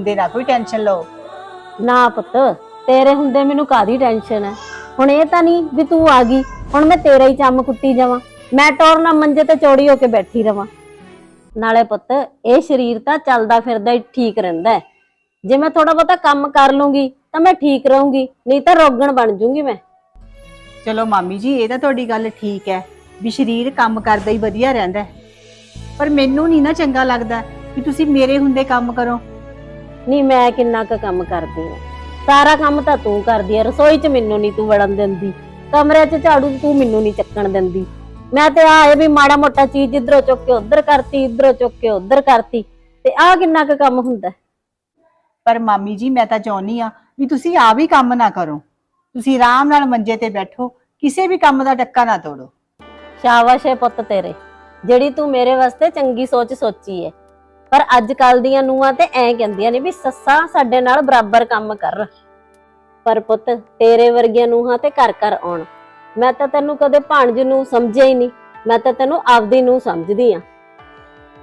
ਹੁੰਦੇ ਨਾ ਕੋਈ ਟੈਨਸ਼ਨ ਲਓ। ਨਾ ਪੁੱਤ ਤੇਰੇ ਹੁੰਦੇ ਮੈਨੂੰ ਕਾਦੀ ਟੈਨਸ਼ਨ ਹੈ? ਹੁਣ ਇਹ ਤਾਂ ਨਹੀਂ ਵੀ ਤੂੰ ਆ ਗਈ ਹੁਣ ਮੈਂ ਤੇਰਾ ਹੀ ਚੰਮ ਕੁੱਟੀ ਜਾਵਾਂ। ਮੈਂ ਟੌਰ ਨਾ ਮੰਜੇ ਤੇ ਚੌੜੀ ਹੋ ਕੇ ਬੈਠੀ ਰਵਾਂ। ਨਾਲੇ ਪੁੱਤ ਇਹ ਸਰੀਰ ਤਾਂ ਚੱਲਦਾ ਫਿਰਦਾ ਹੀ ਠੀਕ ਰਹਿੰਦਾ ਹੈ। ਜੇ ਮੈਂ ਥੋੜਾ ਬਹੁਤਾ ਕੰਮ ਕਰ ਲੂੰਗੀ ਤਾਂ ਮੈਂ ਠੀਕ ਰਹੂੰਗੀ ਨਹੀਂ ਤਾਂ ਰੋਗਣ ਬਣ ਜੂੰਗੀ ਮੈਂ। ਚਲੋ ਮਾਮੀ ਜੀ ਇਹ ਤਾਂ ਤੁਹਾਡੀ ਗੱਲ ਠੀਕ ਹੈ ਵੀ ਸਰੀਰ ਕੰਮ ਕਰਦਾ ਹੀ ਵਧੀਆ ਰਹਿੰਦਾ ਹੈ। ਪਰ ਮੈਨੂੰ ਨਹੀਂ ਨਾ ਚੰਗਾ ਲੱਗਦਾ ਵੀ ਤੁਸੀਂ ਮੇਰੇ ਹੁੰਦੇ ਕੰਮ ਕਰੋ। ਨਹੀਂ ਮੈਂ ਕਿੰਨਾ ਕੁ ਕੰਮ ਕਰਦੀ ਹਾਂ। ਸਾਰਾ ਕੰਮ ਤਾਂ ਤੂੰ ਕਰਦੀ ਹੈ ਰਸੋਈ 'ਚ ਮੈਨੂੰ ਨਹੀਂ ਤੂੰ ਵੜਨ ਦਿੰਦੀ। ਕਮਰੇ 'ਚ ਝਾੜੂ ਤੂੰ ਮੈਨੂੰ ਨਹੀਂ ਚੱਕਣ ਦਿੰਦੀ। ਮੈਂ ਤੇ ਆਏ ਵੀ ਮਾੜਾ ਮੋਟਾ ਚੀਜ਼ ਇਧਰੋਂ ਚੁੱਕ ਕੇ ਉਧਰ ਕਰਤੀ ਇਧਰੋਂ ਚੁੱਕ ਕੇ ਉਧਰ ਕਰਤੀ। ਤੇ ਆਹ ਕਿੰਨਾ ਕੁ ਕੰਮ ਹੁੰਦਾ? ਪਰ ਮਾਮੀ ਜੀ ਮੈਂ ਤਾਂ ਚਾਹੁੰਦੀ ਆ ਵੀ ਤੁਸੀਂ ਆ ਵੀ ਕੰਮ ਨਾ ਕਰੋ। ਤੁਸੀਂ ਆਰਾਮ ਨਾਲ ਮੰਜੇ ਤੇ ਬੈਠੋ ਕਿਸੇ ਵੀ ਕੰਮ ਦਾ ਡੱਕਾ ਨਾ ਤੋੜੋ। ਸ਼ਾਬਾਸ਼ ਹੈ ਪੁੱਤ ਤੇਰੇ। ਜਿਹੜੀ ਤੂੰ ਮੇਰੇ ਵਾਸਤੇ ਚੰਗੀ ਸੋਚ ਸੋਚੀ ਹੈ। ਪਰ ਅੱਜ ਕੱਲ ਦੀਆਂ ਨੂੰਹਾਂ ਤੇ ਐਂ ਕਹਿੰਦੀਆਂ ਨੇ ਵੀ ਸੱਸਾਂ ਸਾਡੇ ਨਾਲ ਬਰਾਬਰ ਕੰਮ ਕਰ। ਪਰ ਪੁੱਤ, ਤੇਰੇ ਵਰਗੀਆਂ ਨੂੰਹਾਂ ਤੇ ਘਰ ਘਰ ਆਉਣ। ਮੈਂ ਤਾਂ ਤੈਨੂੰ ਕਦੇ ਭਾਣਜ ਨੂੰ ਸਮਝਿਆ ਹੀ ਨਹੀਂ। ਮੈਂ ਤਾਂ ਤੈਨੂੰ ਆਪਦੀ ਨੂੰ ਸਮਝਦੀ ਆ।